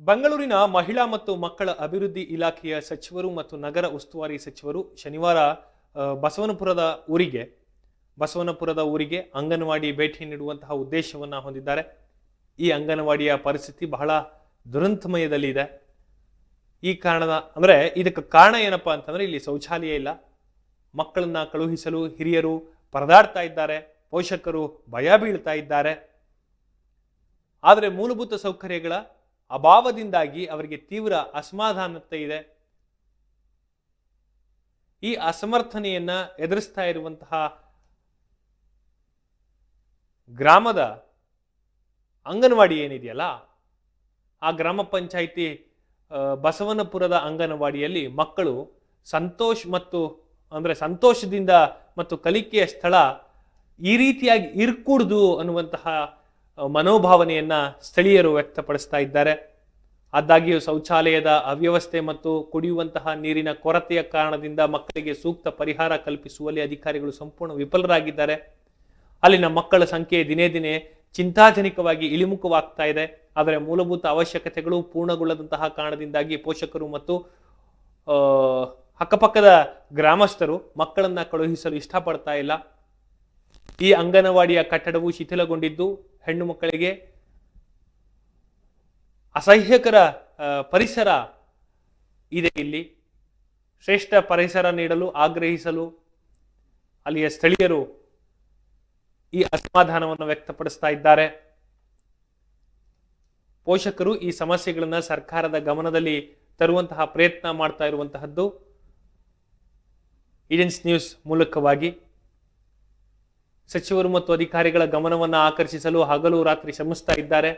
ಬೆಂಗಳೂರಿನ ಮಹಿಳಾ ಮತ್ತು ಮಕ್ಕಳ ಅಭಿವೃದ್ಧಿ ಇಲಾಖೆಯ ಸಚಿವರು ಮತ್ತು ನಗರ ಉಸ್ತುವಾರಿ ಸಚಿವರು ಶನಿವಾರ ಬಸವನಪುರದ ಊರಿಗೆ ಬಸವನಪುರದ ಊರಿಗೆ ಅಂಗನವಾಡಿ ಭೇಟಿ ನೀಡುವಂತಹ ಉದ್ದೇಶವನ್ನು ಹೊಂದಿದ್ದಾರೆ. ಈ ಅಂಗನವಾಡಿಯ ಪರಿಸ್ಥಿತಿ ಬಹಳ ದುರಂತಮಯದಲ್ಲಿದೆ ಈ ಕಾರಣದ, ಅಂದ್ರೆ ಇದಕ್ಕೆ ಕಾರಣ ಏನಪ್ಪಾ ಅಂತಂದ್ರೆ ಇಲ್ಲಿ ಶೌಚಾಲಯ ಇಲ್ಲ. ಮಕ್ಕಳನ್ನ ಕಳುಹಿಸಲು ಹಿರಿಯರು ಪರದಾಡ್ತಾ ಇದ್ದಾರೆ. ಪೋಷಕರು ಭಯ ಬೀಳ್ತಾ ಇದ್ದಾರೆ. ಆದರೆ ಮೂಲಭೂತ ಸೌಕರ್ಯಗಳ ಅಭಾವದಿಂದಾಗಿ ಅವರಿಗೆ ತೀವ್ರ ಅಸಮಾಧಾನತೆ ಇದೆ. ಈ ಅಸಮರ್ಥನೆಯನ್ನ ಎದುರಿಸ್ತಾ ಇರುವಂತಹ ಗ್ರಾಮದ ಅಂಗನವಾಡಿ ಏನಿದೆಯಲ್ಲ, ಆ ಗ್ರಾಮ ಪಂಚಾಯಿತಿ ಬಸವನಪುರದ ಅಂಗನವಾಡಿಯಲ್ಲಿ ಮಕ್ಕಳು ಸಂತೋಷ್ ಮತ್ತು, ಅಂದರೆ ಸಂತೋಷದಿಂದ ಮತ್ತು ಕಲಿಕೆಯ ಸ್ಥಳ ಈ ರೀತಿಯಾಗಿ ಇರ್ಕೂಡ್ದು ಅನ್ನುವಂತಹ ಮನೋಭಾವನೆಯನ್ನ ಸ್ಥಳೀಯರು ವ್ಯಕ್ತಪಡಿಸ್ತಾ ಇದ್ದಾರೆ. ಆದಾಗ್ಯೂ ಶೌಚಾಲಯದ ಅವ್ಯವಸ್ಥೆ ಮತ್ತು ಕುಡಿಯುವಂತಹ ನೀರಿನ ಕೊರತೆಯ ಕಾರಣದಿಂದ ಮಕ್ಕಳಿಗೆ ಸೂಕ್ತ ಪರಿಹಾರ ಕಲ್ಪಿಸುವಲ್ಲಿ ಅಧಿಕಾರಿಗಳು ಸಂಪೂರ್ಣ ವಿಫಲರಾಗಿದ್ದಾರೆ. ಅಲ್ಲಿನ ಮಕ್ಕಳ ಸಂಖ್ಯೆ ದಿನೇ ದಿನೇ ಚಿಂತಾಜನಕವಾಗಿ ಇಳಿಮುಖವಾಗ್ತಾ ಇದೆ. ಆದರೆ ಮೂಲಭೂತ ಅವಶ್ಯಕತೆಗಳು ಪೂರ್ಣಗೊಳ್ಳದಂತಹ ಕಾರಣದಿಂದಾಗಿ ಪೋಷಕರು ಮತ್ತು ಅಕ್ಕಪಕ್ಕದ ಗ್ರಾಮಸ್ಥರು ಮಕ್ಕಳನ್ನ ಕಳುಹಿಸಲು ಇಷ್ಟಪಡ್ತಾ ಇಲ್ಲ. ಈ ಅಂಗನವಾಡಿಯ ಕಟ್ಟಡವು ಶಿಥಿಲಗೊಂಡಿದ್ದು ಹೆಣ್ಣು ಮಕ್ಕಳಿಗೆ ಅಸಹ್ಯಕರ ಪರಿಸರ ಇದೆ ಇಲ್ಲಿ. ಶ್ರೇಷ್ಠ ಪರಿಸರ ನೀಡಲು, ಆಗ್ರಹಿಸಲು ಅಲ್ಲಿಯ ಸ್ಥಳೀಯರು ಈ ಅಸಮಾಧಾನವನ್ನು ವ್ಯಕ್ತಪಡಿಸ್ತಾ ಇದ್ದಾರೆ. ಪೋಷಕರು ಈ ಸಮಸ್ಯೆಗಳನ್ನು ಸರ್ಕಾರದ ಗಮನದಲ್ಲಿ ತರುವಂತಹ ಪ್ರಯತ್ನ ಮಾಡ್ತಾ ಇರುವಂತಹದ್ದು. ಏಜೆನ್ಸ್ ನ್ಯೂಸ್ ಮೂಲಕವಾಗಿ. ಸಚಿವರು ಮತ್ತು ಅಧಿಕಾರಿಗಳ ಗಮನವನ್ನು ಆಕರ್ಷಿಸಲು ಹಗಲು ರಾತ್ರಿ ಶ್ರಮಿಸ್ತಾ ಇದ್ದಾರೆ.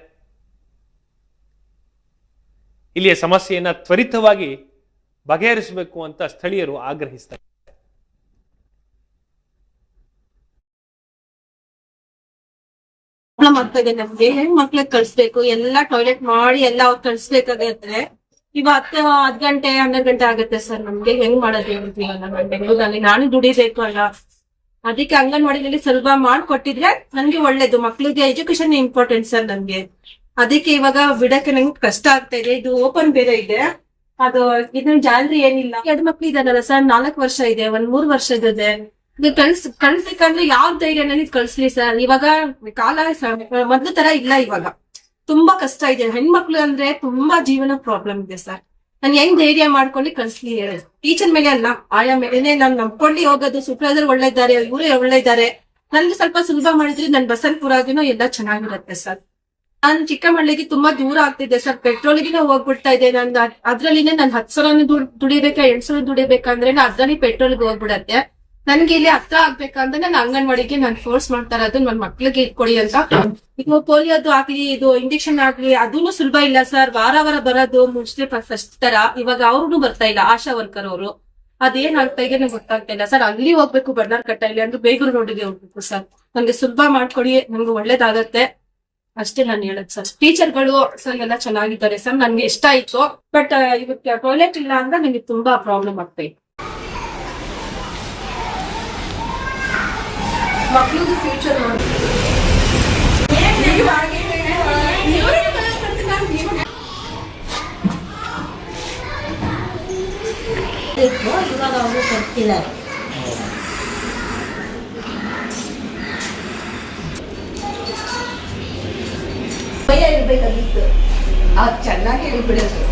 ಇಲ್ಲಿಯ ಸಮಸ್ಯೆಯನ್ನು ತ್ವರಿತವಾಗಿ ಬಗೆಹರಿಸಬೇಕು ಅಂತ ಸ್ಥಳೀಯರು ಆಗ್ರಹಿಸ್ತಾರೆ ಪ್ರಾಬ್ಲಮ್ ನಮ್ಗೆ. ಹೆಣ್ ಮಕ್ಳಿಗೆ ಕಳ್ಸ್ಬೇಕು, ಎಲ್ಲಾ ಟಾಯ್ಲೆಟ್ ಮಾಡಿ ಎಲ್ಲ ಅವ್ರು ಕಳ್ಸ್ಬೇಕಾಗತ್ತೆ. ಇವತ್ತು ಹತ್ ಗಂಟೆ, ಹನ್ನೆರಡು ಗಂಟೆ ಆಗುತ್ತೆ ಸರ್ ನಮ್ಗೆ. ಹೆಂಗ್ ಮಾಡೋದು ಬೆಂಗಳೂರಲ್ಲಿ, ನಾನು ದುಡಿಬೇಕು ಅಲ್ಲ. ಅದಕ್ಕೆ ಅಂಗನವಾಡಿನಲ್ಲಿ ಸುಲಭ ಮಾಡ್ಕೊಟ್ಟಿದ್ರೆ ನನ್ಗೆ ಒಳ್ಳೇದು. ಮಕ್ಳಿಗೆ ಎಜುಕೇಶನ್ ಇಂಪಾರ್ಟೆಂಟ್ ಸರ್ ನನ್ಗೆ. ಅದಕ್ಕೆ ಇವಾಗ ಬಿಡಕ್ಕೆ ನಂಗೆ ಕಷ್ಟ ಆಗ್ತಾ ಇದೆ. ಇದು ಓಪನ್ ಬೇರೆ ಇದೆ. ಅದು ಇದನ್ನ ಜಾಲರಿ ಏನಿಲ್ಲ. ಎರಡು ಮಕ್ಳು ಇದಾರಲ್ಲ ಸರ್? ನಾಲ್ಕು ವರ್ಷ ಇದೆ. ಒಂದ್ ಮೂರ್ ವರ್ಷ ಇದೆ ಇದು ಕಳ್ಸ್ ಕಳ್ಸ್ಬೇಕಂದ್ರೆ ಯಾವ ಧೈರ್ಯ ನನಗೆ ಕಳ್ಸ್ಲಿ ಸರ್? ಇವಾಗ ಕಾಲ ಮೊದ್ಲು ತರ ಇಲ್ಲ ಇವಾಗ. ತುಂಬಾ ಕಷ್ಟ ಇದೆ. ಹೆಣ್ಮಕ್ಳು ಅಂದ್ರೆ ತುಂಬಾ ಜೀವನ ಪ್ರಾಬ್ಲಮ್ ಇದೆ ಸರ್. ನಾನು ಹೆಂಗ್ ಧೈರ್ಯ ಮಾಡ್ಕೊಂಡು ಕಳ್ಸ್ಲಿ ಟೀಚರ್ ಮೇಲೆ ಅಲ್ಲ, ಆಯಾ ಮೇಲೆನೆ ನಾನ್ ನಂಬ್ಕೊಂಡು ಹೋಗೋದು ಸೂಪರ್ವೈಸರ್ ಒಳ್ಳೆ ಇದ್ದಾರೆ ಇವರೇ ಒಳ್ಳೆ ಇದ್ದಾರೆ ನನ್ಗೆ ಸ್ವಲ್ಪ ಸುಲಭ ಮಾಡಿದ್ರೆ ನನ್ ಬಸನ್ಪುರಾಗಿನೂ ಎಲ್ಲ ಚೆನ್ನಾಗಿರುತ್ತೆ ಸರ್. ನಾನು ಚಿಕ್ಕಮಳ್ಳಿಗೆ ತುಂಬಾ ದೂರ ಆಗ್ತಿದೆ ಸರ್. ಪೆಟ್ರೋಲ್ಗೆ ಹೋಗ್ಬಿಡ್ತಾ ಇದೆ ನನ್. ಅದ್ರಲ್ಲಿನೇ ನನ್ ಹತ್ ಸಾವಿರ ದುಡಿಬೇಕಾ ಎಂಟ್ ಸಾವಿರ ದುಡಿಬೇಕಂದ್ರೆ ಅದ್ರಲ್ಲಿ ಪೆಟ್ರೋಲ್ಗೆ ಹೋಗ್ಬಿಡತ್ತೆ. ನನ್ಗೆ ಇಲ್ಲಿ ಹತ್ರ ಆಗ್ಬೇಕಂದ್ರೆ ನಾನು ಅಂಗನವಾಡಿಗೆ ನಾನು ಫೋರ್ಸ್ ಮಾಡ್ತಾ ಇರೋದು ನನ್ ಮಕ್ಳಿಗೆ ಕೊಡಿ ಅಂತ. ಇದು ಪೋಲಿಯೋದು ಆಗ್ಲಿ, ಇದು ಇಂಜೆಕ್ಷನ್ ಆಗ್ಲಿ, ಅದೂನು ಸುಲಭ ಇಲ್ಲ ಸರ್ ವಾರ ವಾರ ಬರೋದು ಮುಂಚೆ ಫಸ್ಟ್ ತರ. ಇವಾಗ ಅವ್ರು ಬರ್ತಾ ಇಲ್ಲ, ಆಶಾ ವರ್ಕರ್ ಅವರು. ಅದೇನ್ ಆಗ್ತಾ ಇದೆ ನಂಗೆ ಗೊತ್ತಾಗ್ತಾ ಇಲ್ಲ. ಸರ್ ಅಲ್ಲಿ ಹೋಗ್ಬೇಕು ಬಣ್ಣಾರ್ ಕಟ್ಟ ಇಲ್ಲಿ ಅಂದ್ರೆ ಬೇಗೂರು ರೋಡಿಗೆ ಹೋಗ್ಬೇಕು ಸರ್ ನಂಗೆ ಸುಲಭ ಮಾಡ್ಕೊಡಿ ನಮ್ಗೆ ಒಳ್ಳೇದಾಗತ್ತೆ. ಅಷ್ಟೇ ನಾನು ಹೇಳದ್ ಸರ್ ಟೀಚರ್ಗಳು ಸರ್ ಎಲ್ಲ ಚೆನ್ನಾಗಿದ್ದಾರೆ ಸರ್ ನನ್ಗೆ ಇಷ್ಟ ಆಯ್ತು. ಬಟ್ ಇವತ್ತು ಟಾಯ್ಲೆಟ್ ಇಲ್ಲ ಅಂದ್ರೆ ನನಗೆ ತುಂಬಾ ಪ್ರಾಬ್ಲಮ್ ಆಗ್ತಾ ಇತ್ತು ಮಕ್ಳಿಗೆ ಫ್ಯೂಚರ್ ನೋಡಿ ಇತ್ತು ಇವಾಗ ಅವರು ಕೊಡ್ತಿದ್ದಾರೆ ಭಯ ಇರ್ಬೇಕಾಗಿತ್ತು ಅದು ಚೆನ್ನಾಗಿ ಹೇಳ್ಬಿಡೋದು